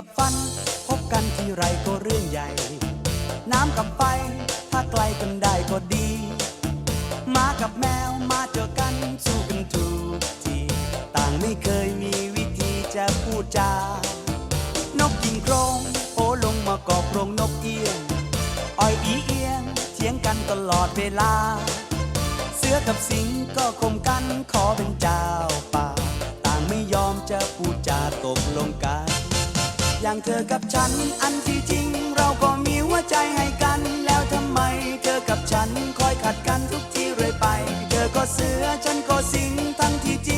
กับฟัน พบกันที่ไรก็เรื่องใหญ่ น้ำกับไฟ ถ้าไกลกันได้ก็ดี มากับแมวมาเจอกันสู้กันทุกทีต่างไม่เคยมีวิธีจะพูดจา นกกินโครงโอลงมากอบโครงนกเอียงอ้อยอีเอียงเถียงกันตลอดเวลา เสือกับสิงก็คมกันขอเป็นเจ้าป่า ต่างไม่ยอมจะพูดจาตกลงกัน อย่างเธอกับฉัน อันที่จริงเราก็มีหัวใจให้กัน แล้วทำไมเธอกับฉันคอยขัดกันทุกทีเรื่อยไป เธอก็เสือฉันก็สิงทั้งที่จริง